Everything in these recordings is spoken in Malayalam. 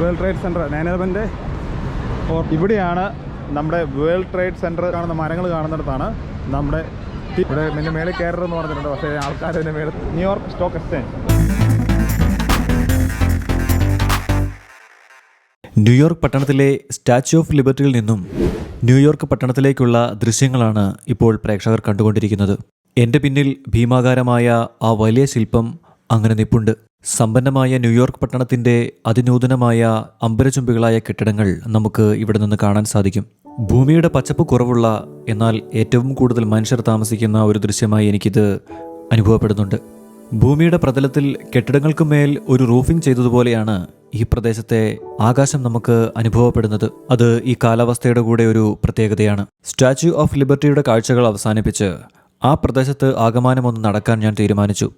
വേൾഡ് ട്രേഡ് സെന്റർ നൈനർബന്റെ ഇവിടെയാണ് നമ്മുടെ വേൾഡ് ട്രേഡ് സെന്റർ കാണുന്ന മരങ്ങൾ കാണുന്നിടത്താണ് നമ്മുടെ ഇവിടെ പിന്നെ മേളിൽ കയറരുതെന്ന് പറഞ്ഞിട്ടുണ്ട്. പക്ഷേ ആൾക്കാർ എന്റെ മേളിൽ New York stock exchange New York പട്ടണത്തിലെ സ്റ്റാച്യു ഓഫ് ലിബർട്ടിയിൽ നിന്നും ന്യൂയോർക്ക് പട്ടണത്തിലേക്കുള്ള ദൃശ്യങ്ങളാണ് ഇപ്പോൾ പ്രേക്ഷകർ കണ്ടുകൊണ്ടിരിക്കുന്നത്. എന്റെ പിന്നിൽ ഭീമാകാരമായ ആ വലിയ ശില്പം അങ്ങനെ നിപ്പുണ്ട്. സമ്പന്നമായ ന്യൂയോർക്ക് പട്ടണത്തിന്റെ അതിനൂതനമായ അമ്പരചുംബികളായ കെട്ടിടങ്ങൾ നമുക്ക് ഇവിടെ നിന്ന് കാണാൻ സാധിക്കും. ഭൂമിയുടെ പച്ചപ്പ് കുറവുള്ള എന്നാൽ ഏറ്റവും കൂടുതൽ മനുഷ്യർ താമസിക്കുന്ന ഒരു ദൃശ്യമായി എനിക്കിത് അനുഭവപ്പെടുന്നുണ്ട്. ഭൂമിയുടെ പ്രതലത്തിൽ കെട്ടിടങ്ങൾക്ക് മേൽ ഒരു റൂഫിംഗ് ചെയ്തതുപോലെയാണ് ഈ പ്രദേശത്തെ ആകാശം നമുക്ക് അനുഭവപ്പെടുന്നത്. അത് ഈ കാലാവസ്ഥയുടെ കൂടെ ഒരു പ്രത്യേകതയാണ്. സ്റ്റാച്യു ഓഫ് ലിബർട്ടിയുടെ കാഴ്ചകൾ അവസാനിപ്പിച്ച് ആ പ്രദേശത്ത് ആകമാനമൊന്ന് നടക്കാൻ ഞാൻ തീരുമാനിച്ചു.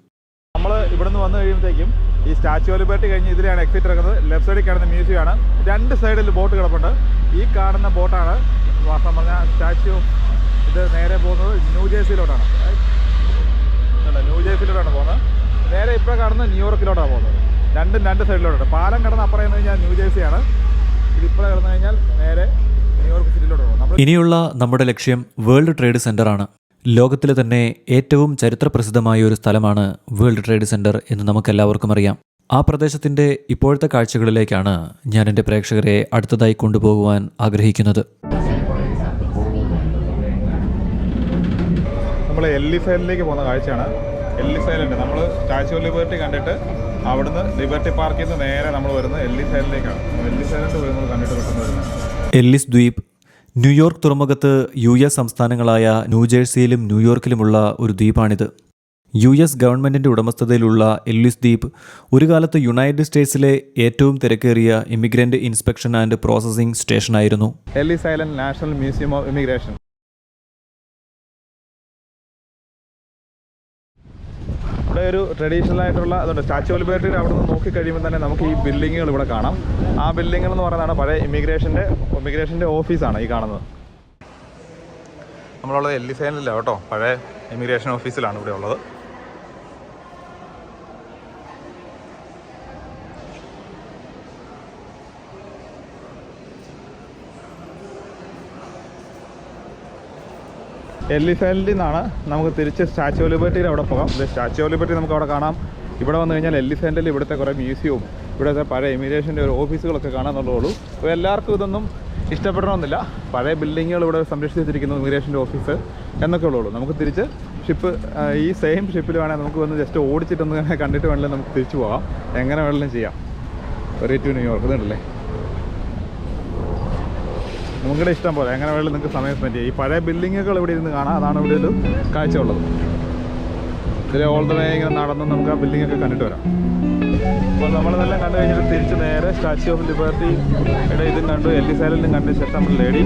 വന്നു കഴിയുമ്പോഴത്തേക്കും ഈ സ്റ്റാച്യു ഓഫ് ലിബർട്ടി കഴിഞ്ഞ് ഇതിലാണ് എക്സിറ്റ് ഇറങ്ങുന്നത്. ലെഫ്റ്റ് സൈഡിൽ കാണുന്ന മ്യൂസിയമാണ്. രണ്ട് സൈഡിൽ ബോട്ട് കിടപ്പുണ്ട്. ഈ കാണുന്ന ബോട്ടാണ് വാസ്തവം പറഞ്ഞാൽ സ്റ്റാച്യു ഇത് നേരെ പോകുന്നത് ന്യൂ ജേഴ്സിയിലോട്ടാണ്. കണ്ടോ, ന്യൂ ജേഴ്സിയിലോട്ടാണ് പോകുന്നത്. നേരെ ഇപ്പോൾ കാണുന്നത് ന്യൂയോർക്കിലോട്ടാണ് പോകുന്നത്. രണ്ടും രണ്ട് സൈഡിലോട്ടാണ് പാലം കിടന്ന് അപ്പുറം കഴിഞ്ഞാൽ ന്യൂ ജേഴ്സിയാണ്. ഇതിപ്പോൾ കിടന്നു കഴിഞ്ഞാൽ നേരെ ന്യൂയോർക്ക് സിറ്റിയിലോട്ട് ഇനിയുള്ള നമ്മുടെ ലക്ഷ്യം വേൾഡ് ട്രേഡ് സെന്റർ ആണ് ലോകത്തിലെ തന്നെ ഏറ്റവും ചരിത്രപ്രസിദ്ധമായ ഒരു സ്ഥലമാണ് വേൾഡ് ട്രേഡ് സെന്റർ എന്ന് നമുക്കെല്ലാവർക്കും അറിയാം. ആ പ്രദേശത്തിന്റെ ഇപ്പോഴത്തെ കാഴ്ചകളിലേക്കാണ് ഞാൻ എന്റെ പ്രേക്ഷകരെ അടുത്തതായി കൊണ്ടുപോകുവാൻ ആഗ്രഹിക്കുന്നത്. നമ്മൾ എല്ലിഫയലിലേക്ക് പോകുന്ന കാഴ്ചയാണ്. എല്ലിസൈലുണ്ട് നമ്മൾ സ്റ്റാച്ചു ഓഫ് ലിബർട്ടി കണ്ടിട്ട് അവിടുന്ന് ലിബർട്ടി പാർക്കിൽ നിന്ന് നേരെ നമ്മൾ വരുന്നത് എല്ലിഫയലിലേക്കാണ് എല്ലിഫയലിന്റെ വരുന്നത് കണ്ടിട്ട് പെട്ടെന്ന് വരുന്നത്. എല്ലിസ് ദ്വീപ് ന്യൂയോർക്ക് തുറമുഖത്ത് യു എസ് സംസ്ഥാനങ്ങളായ ന്യൂജേഴ്സിയിലും ന്യൂയോർക്കിലുമുള്ള ഒരു ദ്വീപാണിത്. യു എസ് ഗവൺമെന്റിന്റെ ഉടമസ്ഥതയിലുള്ള എല്ലിസ് ദ്വീപ് ഒരു കാലത്ത് യുണൈറ്റഡ് സ്റ്റേറ്റ്സിലെ ഏറ്റവും തിരക്കേറിയ immigrant inspection and processing സ്റ്റേഷനായിരുന്നു. Ellis Island National Museum of immigration. ഒരു ട്രഡീഷണൽ ആയിട്ടുള്ള അതുകൊണ്ട് സ്റ്റാച്യു ഓഫ് ലിബർട്ടിയുടെ അവിടെ നിന്ന് നോക്കി കഴിയുമ്പോൾ തന്നെ നമുക്ക് ഈ ബിൽഡിങ്ങുകൾ ഇവിടെ കാണാം. ആ ബിൽഡിങ്ങുകൾ എന്ന് പറയുന്നതാണ് പഴയ ഇമിഗ്രേഷന്റെ ഇമിഗ്രേഷന്റെ ഓഫീസാണ് ഈ കാണുന്നത്. നമ്മളുള്ളത് എല്ലിസൈനിലാണ് കേട്ടോ. പഴയ ഇമിഗ്രേഷൻ ഓഫീസിലാണ് ഇവിടെ ഉള്ളത്. എല്ലിഫാന്റിൽ നിന്നാണ് നമുക്ക് തിരിച്ച് സ്റ്റാച്യു ഓഫ് ലിബർട്ടിയിൽ അവിടെ പോകാം. സ്റ്റാച്യു ഓഫ് ലിബർട്ടി നമുക്ക് അവിടെ കാണാം. ഇവിടെ വന്നു കഴിഞ്ഞാൽ എല്ലിഫാന്റിൽ ഇവിടുത്തെ കുറേ മ്യൂസിയവും ഇവിടുത്തെ പഴയ ഇമിഗ്രേഷന്റെ ഒരു ഓഫീസുകളൊക്കെ കാണാമെന്നുള്ളൂ അപ്പോൾ എല്ലാവർക്കും ഇതൊന്നും ഇഷ്ടപ്പെടണമെന്നില്ല. പഴയ ബിൽഡിങ്ങുകൾ ഇവിടെ സംരക്ഷിച്ച് വെച്ചിരിക്കുന്നു ഇമിഗ്രേഷന്റെ ഓഫീസ് എന്നൊക്കെ ഉള്ളൂ. നമുക്ക് തിരിച്ച് ഷിപ്പ് ഈ സെയിം ഷിപ്പിൽ വേണേൽ നമുക്ക് വന്ന് ജസ്റ്റ് ഓടിച്ചിട്ടൊന്ന് കണ്ടിട്ട് വേണമെങ്കിൽ നമുക്ക് തിരിച്ചു പോകാം. എങ്ങനെ വേണമെങ്കിലും ചെയ്യാം. ഒരു ടു ന്യൂയോർക്ക് ഇതുണ്ടല്ലേ? നിങ്ങളുടെ ഇഷ്ടം പോലെ എങ്ങനെ വേണമെങ്കിലും നിങ്ങൾക്ക് സമയം സ്പെൻഡ് ചെയ്യാം. ഈ പഴയ ബിൽഡിങ്ങുകൾ ഇവിടെ ഇരുന്ന് കാണാം. അതാണ് ഇവിടെ ഒരു കാഴ്ച ഉള്ളത് ഇതിൽ ഓൾ ദ വേ ഇങ്ങനെ നടന്ന് നമുക്ക് ആ ബിൽഡിംഗ് ഒക്കെ കണ്ടിട്ട് വരാം. അപ്പോൾ നമ്മളിതെല്ലാം കണ്ടു കഴിഞ്ഞിട്ട് തിരിച്ച് നേരെ സ്റ്റാച്യു ഓഫ് ലിബർട്ടി ഇവിടെ ഇതും കണ്ടു. എൽ ഡി സൈലന്റും കണ്ട. ശേഷം നമ്മൾ ലേഡി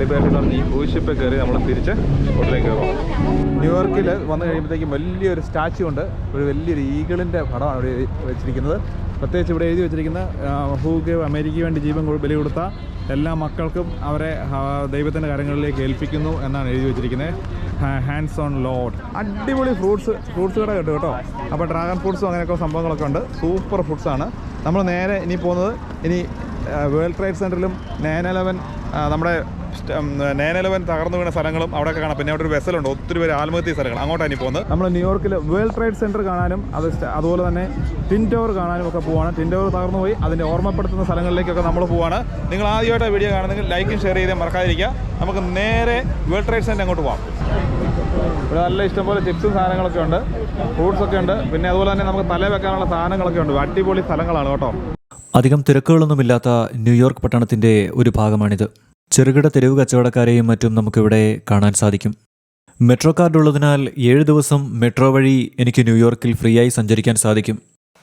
ലിബർട്ടി പറഞ്ഞ് ഈ ഷിപ്പിൽ കയറി നമ്മൾ തിരിച്ച് ഉള്ളിലേക്ക് കയറും. ന്യൂയോർക്കിൽ വന്നു കഴിയുമ്പോഴത്തേക്കും വലിയൊരു സ്റ്റാച്യു ഉണ്ട്. ഒരു വലിയൊരു ഈഗിളിന്റെ പടമാണ് ഇവിടെ വെച്ചിരിക്കുന്നത്. പ്രത്യേകിച്ച് ഇവിടെ എഴുതി വെച്ചിരിക്കുന്ന ഹൂക്ക് അമേരിക്കയ്ക്ക് വേണ്ടി ജീവൻ ബലി കൊടുത്ത എല്ലാ മക്കൾക്കും അവരെ ദൈവത്തിന്റെ കാര്യങ്ങളിലേക്ക് ഏൽപ്പിക്കുന്നു എന്നാണ് എഴുതി വെച്ചിരിക്കുന്നത് ഹാൻഡ്സ് ഓൺ ലോഡ് അടിപൊളി ഫ്രൂട്ട്സ് ഫ്രൂട്ട്സ് കട കിട്ടും കേട്ടോ. അപ്പോൾ ഡ്രാഗൺ ഫ്രൂട്ട്സും അങ്ങനെയൊക്കെ സംഭവങ്ങളൊക്കെ ഉണ്ട്. സൂപ്പർ ഫുഡ്സാണ് നമ്മൾ നേരെ ഇനി പോകുന്നത് ഇനി വേൾഡ് ട്രേഡ് സെന്ററിലും നയൻ ഇലവൻ നമ്മുടെ നയൻ എലവൻ തകർന്നു വീണ സ്ഥലങ്ങളും അവിടെയൊക്കെ കാണാം. പിന്നെ അവിടെ ഒരു വെസലുണ്ട് ഒത്തിരി പേര് ആത്മഹത്യ സ്ഥലങ്ങൾ. അങ്ങോട്ടാണ് ഇനി പോകുന്നത്. നമ്മൾ ന്യൂയോർക്കിൽ വേൾഡ് ട്രേഡ് സെന്റർ കാണാനും അത് അതുപോലെ തന്നെ ടിൻ ടവർ കാണാനും ഒക്കെ പോവാണ്. ടിൻ ടവർ തകർന്നു പോയി. അതിന്റെ ഓർമ്മപ്പെടുത്തുന്ന സ്ഥലങ്ങളിലേക്കൊക്കെ നമ്മൾ പോവാണ്. നിങ്ങൾ ആദ്യമായിട്ട് ആ വീഡിയോ കാണുന്നെങ്കിൽ ലൈക്കും ഷെയർ ചെയ്ത് മറക്കാതിരിക്കുക. നമുക്ക് നേരെ വേൾഡ് ട്രേഡ് സെന്റർ അങ്ങോട്ട് പോകാം ഇവിടെ നല്ല ഇഷ്ടംപോലെ ചിപ്സും സാധനങ്ങളൊക്കെ ഉണ്ട്. ഫ്രൂട്ട്സ് ഒക്കെ ഉണ്ട്. പിന്നെ അതുപോലെ തന്നെ നമുക്ക് തല വെക്കാനുള്ള സാധനങ്ങളൊക്കെ ഉണ്ട്. അടിപൊളി സ്ഥലങ്ങളാണ് കേട്ടോ. അധികം തിരക്കുകളൊന്നുമില്ലാത്ത ന്യൂയോർക്ക് പട്ടണത്തിന്റെ ഒരു ഭാഗമാണിത്. ചെറുകിട തെരുവ് കച്ചവടക്കാരെയും മറ്റും നമുക്കിവിടെ കാണാൻ സാധിക്കും. മെട്രോ കാർഡ് ഉള്ളതിനാൽ ഏഴ് ദിവസം മെട്രോ വഴി എനിക്ക് ന്യൂയോർക്കിൽ ഫ്രീ ആയി സഞ്ചരിക്കാൻ സാധിക്കും.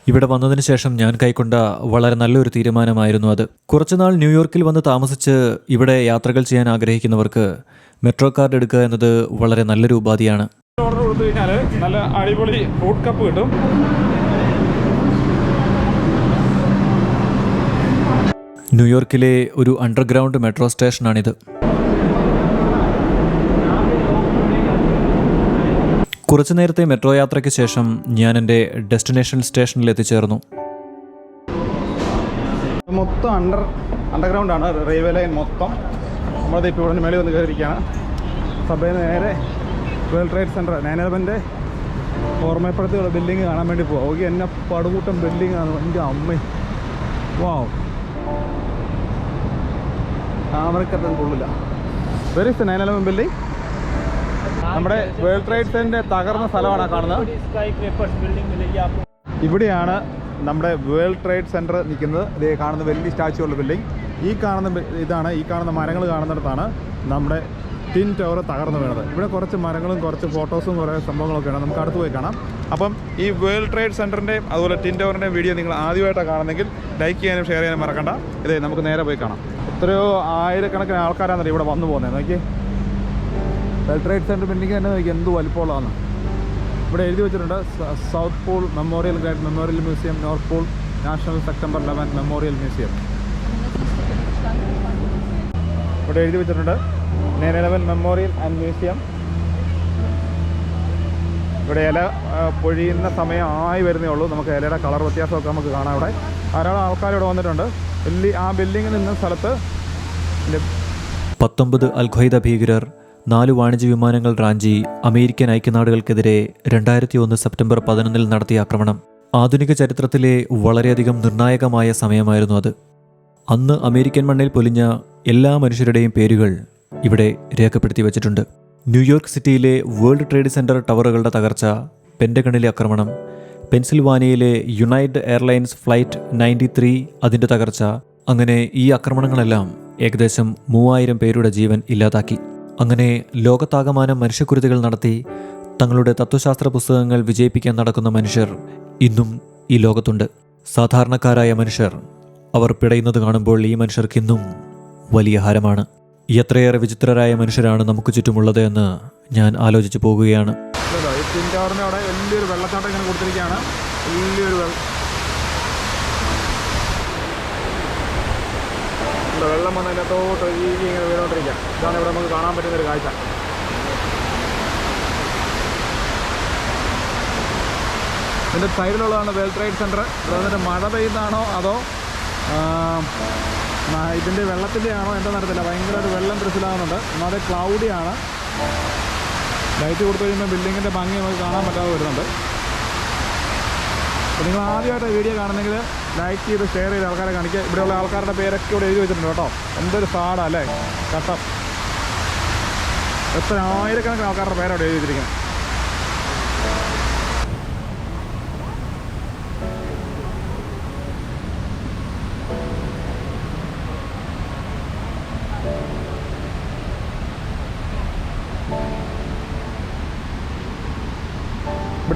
ഇവിടെ വന്നതിന് ശേഷം ഞാൻ കൈക്കൊണ്ട വളരെ നല്ലൊരു തീരുമാനമായിരുന്നു അത്. കുറച്ചുനാൾ ന്യൂയോർക്കിൽ വന്ന് താമസിച്ച് ഇവിടെ യാത്രകൾ ചെയ്യാൻ ആഗ്രഹിക്കുന്നവർക്ക് മെട്രോ കാർഡ് എടുക്കുക എന്നത് വളരെ നല്ലൊരു ഉപാധിയാണ്. കഴിഞ്ഞാൽ നല്ല അടിപൊളി ഫ്രൂട്ട് കപ്പ് കിട്ടും. ന്യൂയോർക്കിലെ ഒരു അണ്ടർഗ്രൗണ്ട് മെട്രോ സ്റ്റേഷനാണിത് കുറച്ചു നേരത്തെ മെട്രോ യാത്രയ്ക്ക് ശേഷം ഞാൻ എന്റെ ഡെസ്റ്റിനേഷൻ സ്റ്റേഷനിൽ എത്തിച്ചേർന്നു. മൊത്തം അണ്ടർ അണ്ടർഗ്രൗണ്ട് ആണ്. റെയിൽവേ ലൈൻ മൊത്തം. നമ്മളത് ഇപ്പോൾ ഇവിടെ മേളിൽ വന്ന് കയറിയിരിക്കുകയാണ്. സഭയിൽ നേരെ വേൾഡ് ട്രേഡ് സെന്റർ നയനബന്റെ ഓർമ്മപ്പെടുത്തിയുള്ള ബിൽഡിങ് കാണാൻ വേണ്ടി പോവാം. ഓക്കെ എന്നെ പടുകൂട്ടം ബിൽഡിംഗ് ആണ്. എന്റെ അമ്മ. വാവ് താമരക്കത്തൻ കൊള്ളില്ല വെരി ഇസ് നയൻ ബിൽഡിംഗ് നമ്മുടെ വേൾഡ് ട്രേഡ് സെന്റിന്റെ തകർന്ന സ്ഥലമാണ് കാണുന്നത്. ഇവിടെയാണ് നമ്മുടെ വേൾഡ് ട്രേഡ് സെന്റർ നിൽക്കുന്നത്. ഇതേ കാണുന്ന വലിയ സ്റ്റാച്ചു ഉള്ള ബിൽഡിംഗ് ഈ കാണുന്ന ഇതാണ് ഈ കാണുന്ന മരങ്ങൾ കാണുന്നിടത്താണ് നമ്മുടെ ടിൻ ടവർ തകർന്നു വീണത്. ഇവിടെ കുറച്ച് മരങ്ങളും കുറച്ച് ഫോട്ടോസും കുറേ സംഭവങ്ങളൊക്കെയാണ് നമുക്ക് അടുത്ത് പോയി കാണാം. അപ്പം ഈ വേൾഡ് ട്രേഡ് സെന്ററിന്റെയും അതുപോലെ ടിൻ ടവറിന്റെയും വീഡിയോ നിങ്ങൾ ആദ്യമായിട്ടാണ് കാണുന്നെങ്കിൽ ലൈക്ക് ചെയ്യാനും ഷെയർ ചെയ്യാനും മറക്കണ്ട. ഇതേ നമുക്ക് നേരെ പോയി കാണാം. എത്രയോ ആയിരക്കണക്കിന് ആൾക്കാരാണ് ഇവിടെ വന്നു പോകുന്നത്. നോക്കി. വേൾഡ് ട്രേഡ് സെന്റർ ബിൽഡിംഗ് തന്നെ നോക്കി. എന്ത് വലിപ്പമുള്ളതാണ്. ഇവിടെ എഴുതി വെച്ചിട്ടുണ്ട് south pool memorial guide memorial museum north pool national September eleven memorial museum. ഇവിടെ എഴുതി വെച്ചിട്ടുണ്ട് nine eleven memorial and museum. ഇവിടെ ഇല പൊഴിയുന്ന സമയം ആയി വരുന്നേ ഉള്ളൂ. നമുക്ക് ഇലയുടെ കളർ വ്യത്യാസമൊക്കെ നമുക്ക് കാണാം ഇവിടെ ധാരാളം ആൾക്കാർ ഇവിടെ വന്നിട്ടുണ്ട്. വലിയ ആ ബിൽഡിങ്ങിൽ നിന്ന സ്ഥലത്ത് പത്തൊമ്പത് അൽഖൈദ ഭീകരർ നാല് വാണിജ്യ വിമാനങ്ങൾ റാഞ്ചി അമേരിക്കൻ ഐക്യനാടുകൾക്കെതിരെ രണ്ടായിരത്തി ഒന്ന് സെപ്റ്റംബർ പതിനൊന്നിൽ നടത്തിയ ആക്രമണം. ആധുനിക ചരിത്രത്തിലെ വളരെയധികം നിർണായകമായ സമയമായിരുന്നു അത്. അന്ന് അമേരിക്കൻ മണ്ണിൽ പൊലിഞ്ഞ എല്ലാ മനുഷ്യരുടെയും പേരുകൾ ഇവിടെ രേഖപ്പെടുത്തി വച്ചിട്ടുണ്ട്. ന്യൂയോർക്ക് സിറ്റിയിലെ വേൾഡ് ട്രേഡ് സെന്റർ ടവറുകളുടെ തകർച്ച പെൻഡഗണിലെ ആക്രമണം പെൻസിൽവാനിയയിലെ United Airlines flight ninety three അതിന്റെ തകർച്ച അങ്ങനെ ഈ ആക്രമണങ്ങളെല്ലാം ഏകദേശം മൂവായിരം പേരുടെ ജീവൻ ഇല്ലാതാക്കി. അങ്ങനെ ലോകത്താകമാനം മനുഷ്യക്കുരുതികൾ നടത്തി തങ്ങളുടെ തത്വശാസ്ത്ര പുസ്തകങ്ങൾ വിജയിപ്പിക്കാൻ നടക്കുന്ന മനുഷ്യർ ഇന്നും ഈ ലോകത്തുണ്ട്. സാധാരണക്കാരായ മനുഷ്യർ അവർ പിടയുന്നത് കാണുമ്പോൾ ഈ മനുഷ്യർക്കിന്നും വലിയ ഹാരമാണ്. എത്രയേറെ വിചിത്രരായ മനുഷ്യരാണ് നമുക്ക് ചുറ്റുമുള്ളത് എന്ന് ഞാൻ ആലോചിച്ചു പോകുകയാണ്. അവിടെ ഇങ്ങനെ ഇതാണ് നമുക്ക് കാണാൻ പറ്റുന്ന ഒരു കാഴ്ച. സൈഡിലുള്ളതാണ് വേൾഡ് ട്രേഡ് സെന്റർ ഇവിടെ മഴ പെയ്യുന്നതാണോ അതോ ഇതിന്റെ വെള്ളത്തിന്റെ ആണോ എന്താണെന്ന് അറിയത്തില്ല. ഭയങ്കര ഒരു വെള്ളം ഡ്രസ്സിലാകുന്നുണ്ട് ഒന്നാമത് ക്ലൗഡിയാണ്. ലൈറ്റ് കൊടുത്തു കഴിയുമ്പോൾ ബിൽഡിങ്ങിന്റെ ഭംഗി നമുക്ക് കാണാൻ പറ്റാതെ വരുന്നുണ്ട്. നിങ്ങൾ ആദ്യമായിട്ട് വീഡിയോ കാണുന്നെങ്കിൽ ലൈക്ക് ചെയ്ത് ഷെയർ ചെയ്ത് ആൾക്കാരെ കാണിക്കുക. ഇവിടെയുള്ള ആൾക്കാരുടെ പേരൊക്കെ ഇവിടെ എഴുതി വെച്ചിട്ടുണ്ട് കേട്ടോ. എന്തൊരു സാടാ അല്ലേ? കട്ടം. എത്ര ആയിരക്കണക്കിന് ആൾക്കാരുടെ പേരവിടെ എഴുതി വെച്ചിരിക്കുന്നത്.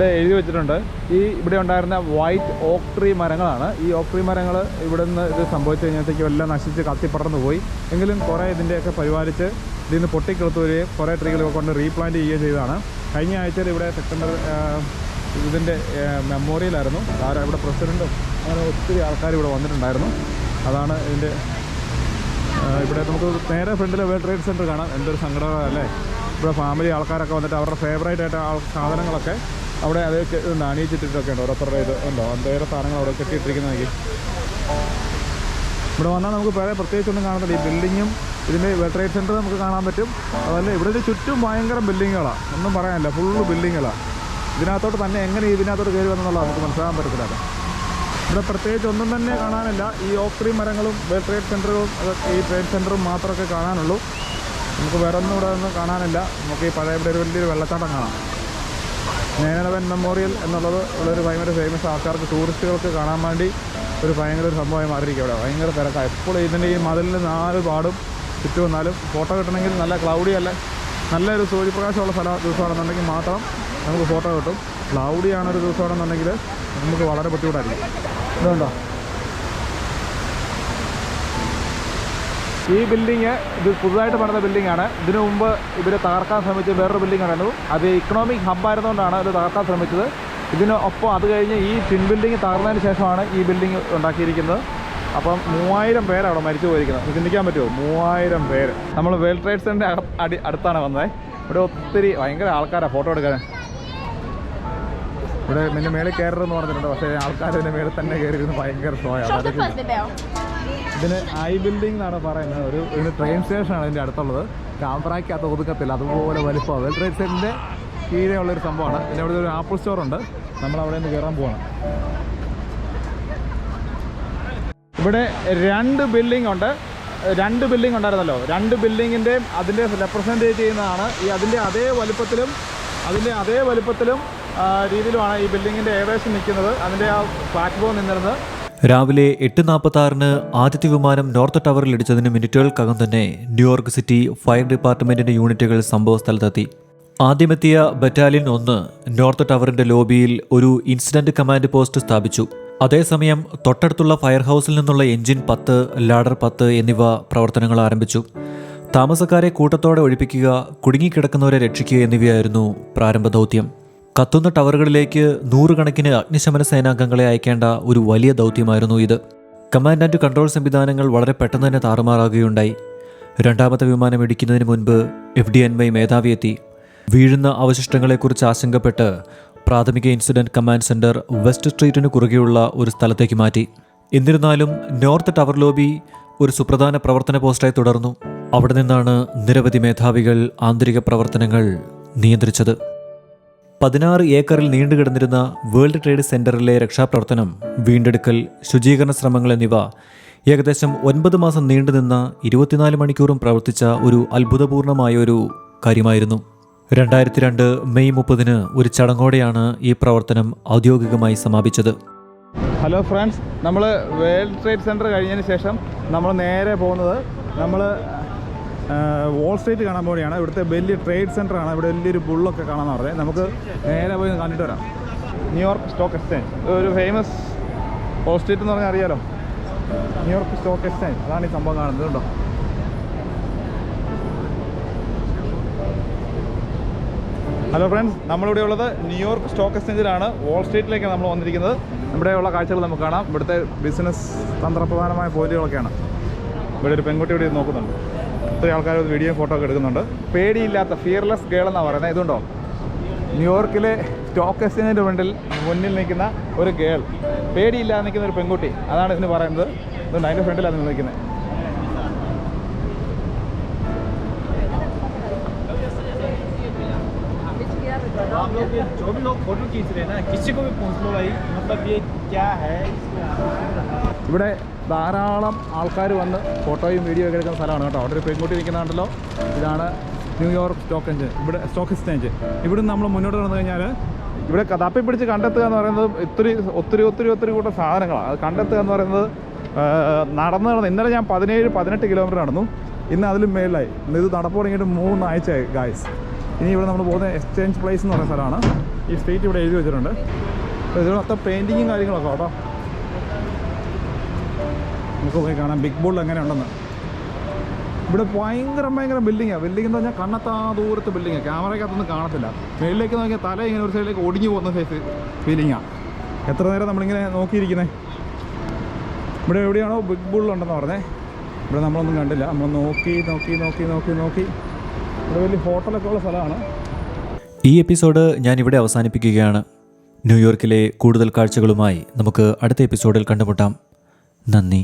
ഇവിടെ എഴുതി വെച്ചിട്ടുണ്ട്. ഈ ഇവിടെ ഉണ്ടായിരുന്ന വൈറ്റ് ഓക്ക് ട്രീ മരങ്ങളാണ്. ഈ ഓക്ക് ട്രീ മരങ്ങൾ ഇവിടെ നിന്ന് ഇത് സംഭവിച്ചു കഴിഞ്ഞപ്പോഴത്തേക്കും എല്ലാം നശിച്ച് കത്തിപ്പടർന്നു പോയി. എങ്കിലും കുറേ ഇതിന്റെയൊക്കെ പരിപാലിച്ച് ഇതിൽ നിന്ന് പൊട്ടിക്കെളുത്തുകയും കുറേ ട്രീകളൊക്കെ കൊണ്ട് റീപ്ലാന്റ് ചെയ്യുകയും ചെയ്തതാണ്. കഴിഞ്ഞ ആഴ്ചയിൽ ഇവിടെ സെപ്റ്റംബർ ഇതിന്റെ മെമ്മോറിയലായിരുന്നു ആരാ ഇവിടെ പ്രസിഡന്റും അങ്ങനെ ഒത്തിരി ആൾക്കാർ ഇവിടെ വന്നിട്ടുണ്ടായിരുന്നു. അതാണ് ഇതിന്റെ ഇവിടെ നമുക്ക് നേരെ ഫ്രണ്ടിൽ വേൾഡ് ട്രേഡ് സെന്റർ കാണാം. എന്തൊരു സങ്കടമല്ലേ ഇവിടെ ഫാമിലി ആൾക്കാരൊക്കെ വന്നിട്ട് അവരുടെ ഫേവറേറ്റ് ആയിട്ട് സാധനങ്ങളൊക്കെ അവിടെ അത് നാണീച്ചിട്ടിട്ടൊക്കെ ഉണ്ട്. ഓരോരുത്തരുടെ ഇത് ഉണ്ടോ? എന്തേറെ സാധനങ്ങൾ അവിടെ കെട്ടിയിട്ടിരിക്കുന്നതെങ്കിൽ ഇവിടെ വന്നാൽ നമുക്ക് വേറെ പ്രത്യേകിച്ചൊന്നും കാണത്തില്ല. ഈ ബിൽഡിങ്ങും ഇതിന്റെ ട്രേഡ് സെന്റർ നമുക്ക് കാണാൻ പറ്റും. അതല്ല ഇവിടെ ചുറ്റും ഭയങ്കര ബിൽഡിങ്ങുകളാണ് ഒന്നും പറയാനില്ല. ഫുള്ള് ബിൽഡിങ്ങുകളാണ് ഇതിനകത്തോട്ട് തന്നെ എങ്ങനെ ഇതിനകത്തോട്ട് കയറി വന്നെന്നുള്ളത് നമുക്ക് മനസ്സിലാക്കാൻ പറ്റത്തില്ല ഇവിടെ പ്രത്യേകിച്ച് ഒന്നും തന്നെ കാണാനില്ല. ഈ ഓക്ട്രി മരങ്ങളും വേൾഡ് ട്രേഡ് സെന്ററുകളും ഈ ട്രേഡ് സെന്ററും മാത്രമൊക്കെ കാണാനുള്ളൂ. നമുക്ക് വേറെ ഒന്നും ഇവിടെ ഒന്നും കാണാനില്ല. നമുക്ക് ഈ പഴയ ഇവിടെ ഒരു വലിയൊരു വെള്ളച്ചാട്ടം കാണാം. നയനവൻ മെമ്മോറിയൽ എന്നുള്ളത് ഉള്ളൊരു ഭയങ്കര ഫേമസ് ആൾക്കാർക്ക് ടൂറിസ്റ്റുകൾക്ക് കാണാൻ വേണ്ടി ഒരു ഭയങ്കര ഒരു സംഭവമായി മാറിയിരിക്കും അവിടെ ഭയങ്കര തിരക്കാണ് എപ്പോഴും ഇതിന്റെ ഈ മതിലിന് നാല് പാടും ചുറ്റും വന്നാലും ഫോട്ടോ കിട്ടണമെങ്കിൽ നല്ല ക്ലൗഡി അല്ല. നല്ലൊരു സൂര്യപ്രകാശമുള്ള സ്ഥലം ദിവസമാണെന്നുണ്ടെങ്കിൽ മാത്രം നമുക്ക് ഫോട്ടോ കിട്ടും. ക്ലൗഡി ആണൊരു ദിവസമാണെന്നുണ്ടെങ്കിൽ നമുക്ക് വളരെ ബുദ്ധിമുട്ടായിരിക്കും. ഇതുണ്ടോ? ഈ ബിൽഡിങ് ഇത് പുതുതായിട്ട് പണിത ബിൽഡിംഗ് ആണ്. ഇതിനു മുമ്പ് ഇവർ തകർക്കാൻ ശ്രമിച്ച വേറൊരു ബിൽഡിംഗ് ആയിരുന്നു അത് ഇക്കണോമിക് ഹബ്ബായിരുന്നുകൊണ്ടാണ് ഇത് തകർക്കാൻ ശ്രമിച്ചത്. ഇതിനൊപ്പം അത് കഴിഞ്ഞ് ഈ ടിൻ ബിൽഡിംഗ് തകർന്നതിന് ശേഷമാണ് ഈ ബിൽഡിംഗ് ഉണ്ടാക്കിയിരിക്കുന്നത്. അപ്പം മൂവായിരം പേരാണ് മരിച്ചു പോയിരിക്കുന്നത്. ചിന്തിക്കാൻ പറ്റുമോ? മൂവായിരം പേര്. നമ്മൾ വേൾഡ് ട്രേഡ് സെന്ററിന്റെ അടി അടുത്താണ് വന്നത് ഇവിടെ ഒത്തിരി ഭയങ്കര ആൾക്കാരാണ് ഫോട്ടോ എടുക്കാൻ. ഇവിടെ നിന്റെ മേളിൽ കയറരുതെന്ന് പറഞ്ഞിട്ടുണ്ട്. പക്ഷേ ആൾക്കാർ എന്റെ മേളിൽ തന്നെ കയറിയിരുന്ന് ഭയങ്കര സ്ലോയാണ് ഇതിന് ഐ ബിൽഡിംഗ് എന്നാണ് പറയുന്നത്. ഒരു ഒരു ട്രെയിൻ സ്റ്റേഷനാണ് ഇതിന്റെ അടുത്തുള്ളത്. ക്യാമറയ്ക്കകത്ത് ഒതുക്കത്തില്ല. അതുപോലെ വലിപ്പം. വേൾഡ് ട്രേഡ് സെന്റിന്റെ ഉള്ളൊരു സംഭവമാണ്. പിന്നെ അവിടെ ഒരു ആപ്പിൾ സ്റ്റോർ ഉണ്ട്. നമ്മൾ അവിടെ നിന്ന് കയറാൻ പോകണം ഇവിടെ രണ്ട് ബിൽഡിംഗ് ഉണ്ട്. രണ്ട് ബിൽഡിംഗ് ഉണ്ടായിരുന്നല്ലോ. രണ്ട് ബിൽഡിങ്ങിന്റെയും അതിന്റെ റെപ്രസെന്റേറ്റ് ചെയ്യുന്നതാണ്. ഈ അതിന്റെ അതേ വലുപ്പത്തിലും അതിന്റെ അതേ വലുപ്പത്തിലും രീതിയിലുമാണ് ഈ ബിൽഡിങ്ങിന്റെ ഏകദേശം നിൽക്കുന്നത്. അതിന്റെ ആ പ്ലാറ്റ്ഫോം നിന്നിരുന്നത്. രാവിലെ എട്ട് നാൽപ്പത്തി ആദ്യത്തെ വിമാനം നോർത്ത് ടവറിൽ ഇടിച്ചതിന് മിനിറ്റുകൾക്കകം തന്നെ ന്യൂയോർക്ക് സിറ്റി ഫയർ ഡിപ്പാർട്ട്മെന്റിന്റെ യൂണിറ്റുകൾ സംഭവസ്ഥലത്തെത്തി ആദ്യമെത്തിയ ബറ്റാലിയൻ ഒന്ന് നോർത്ത് ടവറിന്റെ ലോബിയിൽ ഒരു ഇൻസിഡന്റ് കമാൻഡ് പോസ്റ്റ് സ്ഥാപിച്ചു. അതേസമയം തൊട്ടടുത്തുള്ള ഫയർ ഹൗസിൽ നിന്നുള്ള എഞ്ചിൻ പത്ത് ലാഡർ പത്ത് എന്നിവ പ്രവർത്തനങ്ങൾ ആരംഭിച്ചു. താമസക്കാരെ കൂട്ടത്തോടെ ഒഴിപ്പിക്കുക കുടുങ്ങിക്കിടക്കുന്നവരെ രക്ഷിക്കുക എന്നിവയായിരുന്നു പ്രാരംഭ ദൗത്യം കത്തുന്ന ടവറുകളിലേക്ക് നൂറുകണക്കിന് അഗ്നിശമന സേനാംഗങ്ങളെ അയക്കേണ്ട ഒരു വലിയ ദൗത്യമായിരുന്നു ഇത്. കമാൻഡ് ആൻഡ് കൺട്രോൾ സംവിധാനങ്ങൾ വളരെ പെട്ടെന്ന് തന്നെ താറുമാറാകുകയുണ്ടായി. രണ്ടാമത്തെ വിമാനം ഇടിക്കുന്നതിന് മുൻപ് എഫ് ഡി എൻ വൈ മേധാവി എത്തി. വീഴുന്ന അവശിഷ്ടങ്ങളെക്കുറിച്ച് ആശങ്കപ്പെട്ട് പ്രാഥമിക ഇൻസിഡന്റ് കമാൻഡ് സെന്റർ വെസ്റ്റ് സ്ട്രീറ്റിന് കുറുകെയുള്ള ഒരു സ്ഥലത്തേക്ക് മാറ്റി. എന്നിരുന്നാലും നോർത്ത് ടവർ ലോബി ഒരു സുപ്രധാന പ്രവർത്തന പോസ്റ്റായി തുടർന്നു. അവിടെ നിന്നാണ് നിരവധി മേധാവികൾ ആന്തരിക പ്രവർത്തനങ്ങൾ നിയന്ത്രിച്ചത്. പതിനാറ് ഏക്കറിൽ നീണ്ടുകിടന്നിരുന്ന വേൾഡ് ട്രേഡ് സെന്ററിലെ രക്ഷാപ്രവർത്തനം വീണ്ടെടുക്കൽ ശുചീകരണ ശ്രമങ്ങൾ എന്നിവ ഏകദേശം ഒൻപത് മാസം നീണ്ടുനിന്ന ഇരുപത്തിനാല് മണിക്കൂറും പ്രവർത്തിച്ച ഒരു അത്ഭുതപൂർണമായ ഒരു കാര്യമായിരുന്നു. രണ്ടായിരത്തി രണ്ട് മെയ് മുപ്പതിന് ഒരു ചടങ്ങോടെയാണ് ഈ പ്രവർത്തനം ഔദ്യോഗികമായി സമാപിച്ചത്. ഹലോ ഫ്രണ്ട്സ് നമ്മൾ വേൾഡ് ട്രേഡ് സെന്റർ കഴിഞ്ഞതിന് ശേഷം നമ്മൾ നേരെ പോകുന്നത് നമ്മൾ വോൾ സ്ട്രീറ്റ് കാണാൻ പോവുകയാണ്. ഇവിടുത്തെ വലിയ ട്രേഡ് സെന്ററാണ് ഇവിടെ വലിയൊരു ബുള്ളൊക്കെ കാണാമെന്ന് പറഞ്ഞത് നമുക്ക് നേരെ പോയി കണ്ടിട്ട് വരാം. ന്യൂയോർക്ക് സ്റ്റോക്ക് എക്സ്ചേഞ്ച് ഒരു ഫേമസ് വോൾ സ്ട്രീറ്റ് എന്ന് പറഞ്ഞാൽ അറിയാലോ. ന്യൂയോർക്ക് സ്റ്റോക്ക് എക്സ്ചേഞ്ച് അതാണ് ഈ സംഭവം കാണുന്നത് കേട്ടോ ഹലോ ഫ്രണ്ട്സ് നമ്മളിവിടെ ഉള്ളത് ന്യൂയോർക്ക് സ്റ്റോക്ക് എക്സ്ചേഞ്ചിലാണ് വോൾ സ്ട്രീറ്റിലേക്കാണ് നമ്മൾ വന്നിരിക്കുന്നത്. ഇവിടെയുള്ള കാഴ്ചകൾ നമുക്ക് കാണാം. ഇവിടുത്തെ ബിസിനസ് തന്ത്രപ്രധാനമായ പോയിന്റുകളൊക്കെയാണ്. ഇവിടെ ഒരു പെൺകുട്ടി ഇവിടെ നോക്കുന്നുണ്ട്. ഒത്തിരി ആൾക്കാർ വീഡിയോ ഫോട്ടോ ഒക്കെ എടുക്കുന്നുണ്ട് പേടിയില്ലാത്ത ഫിയർലെസ് ഗേൾ എന്നാണ് പറയുന്നത് ഇതുണ്ടോ ന്യൂയോർക്കിലെ സ്റ്റോക്ക് എക്സ്ചേഞ്ചിൻ്റെ മുന്നിൽ മുന്നിൽ നിൽക്കുന്ന ഒരു ഗേൾ പേടിയില്ലാതെ നിൽക്കുന്ന ഒരു പെൺകുട്ടി അതാണ് ഇതിന് പറയുന്നത് ഇതുണ്ട് അതിൻ്റെ ഫ്രണ്ടിലാണ് നിൽക്കുന്നത് आप लोग ये जो भी लोग फोटो खींच रहे हैं ना किसी को भी पूछ लो भाई मतलब ये क्या है इसके आगे ഇവിടെ ധാരാളം ആൾക്കാർ വന്ന് ഫോട്ടോയും വീഡിയോ ഒക്കെ എടുക്കുന്ന സ്ഥലമാണ് കേട്ടോ. അവിടെ ഒരു പെൺകുട്ടി നിൽക്കുന്നുണ്ടല്ലോ. ഇതാണ് ന്യൂയോർക്ക് സ്റ്റോക്ക് എക്സ്ചേഞ്ച് ഇവിടെ സ്റ്റോക്ക് എക്സ്ചേഞ്ച്. ഇവിടെ നമ്മൾ മുന്നോട്ട് നടന്നു കഴിഞ്ഞാൽ ഇവിടെ കഥാപ്പി പിടിച്ച് കണ്ടെത്തുക എന്ന് പറയുന്നത് ഒത്തിരി ഒത്തിരി ഒത്തിരി ഒത്തിരി കൂട്ടം സാധനങ്ങളാണ്. അത് കണ്ടെത്തുക എന്ന് പറയുന്നത് നടന്നു നടന്ന് ഇന്നലെ ഞാൻ പതിനേഴ് പതിനെട്ട് കിലോമീറ്റർ നടന്നു. ഇന്ന് അതിലും മേളിലായി. ഇത് നടപ്പ് തുടങ്ങിയിട്ട് മൂന്നാഴ്ചയായി ഗായ്സ് ഇനി ഇവിടെ നമ്മൾ പോകുന്ന എക്സ്ചേഞ്ച് പ്ലേസ് എന്ന് പറയുന്ന സ്ഥലമാണ്. ഈ സ്ട്രീറ്റ് ഇവിടെ എഴുതി വെച്ചിട്ടുണ്ട്. മൊത്തം പെയിന്റിങ്ങും കാര്യങ്ങളൊക്കെ കേട്ടോ നമുക്ക് പോയി കാണാം. ബിഗ് എങ്ങനെ ഉണ്ടെന്ന് ഇവിടെ ഭയങ്കര ഭയങ്കര ബിൽഡിങ്ങാണ് ബിൽഡിംഗ് എന്ന് പറഞ്ഞാൽ കണ്ണത്താ ദൂരത്ത് ബിൽഡിങ്ങാണ് ക്യാമറയ്ക്കകത്തൊന്നും കാണത്തില്ല. മേളിലേക്ക് നോക്കിയാൽ തല ഇങ്ങനെ ഒരു സൈഡിലേക്ക് ഒടിഞ്ഞു പോകുന്ന സൈസ് ഫീലിങ്ങാണ് എത്ര നേരം നമ്മളിങ്ങനെ നോക്കിയിരിക്കുന്നത് ഇവിടെ എവിടെയാണോ ബിഗ് ബുൾ ഉണ്ടെന്ന് പറഞ്ഞേ. ഇവിടെ നമ്മളൊന്നും കണ്ടില്ല. നമ്മൾ നോക്കി നോക്കി നോക്കി നോക്കി നോക്കി. ഇവിടെ വലിയ ഹോട്ടലൊക്കെ ഉള്ള സ്ഥലമാണ്. ഈ എപ്പിസോഡ് ഞാൻ ഇവിടെ അവസാനിപ്പിക്കുകയാണ്. ന്യൂയോർക്കിലെ കൂടുതൽ കാഴ്ചകളുമായി നമുക്ക് അടുത്ത എപ്പിസോഡിൽ കണ്ടുമുട്ടാം. നന്ദി.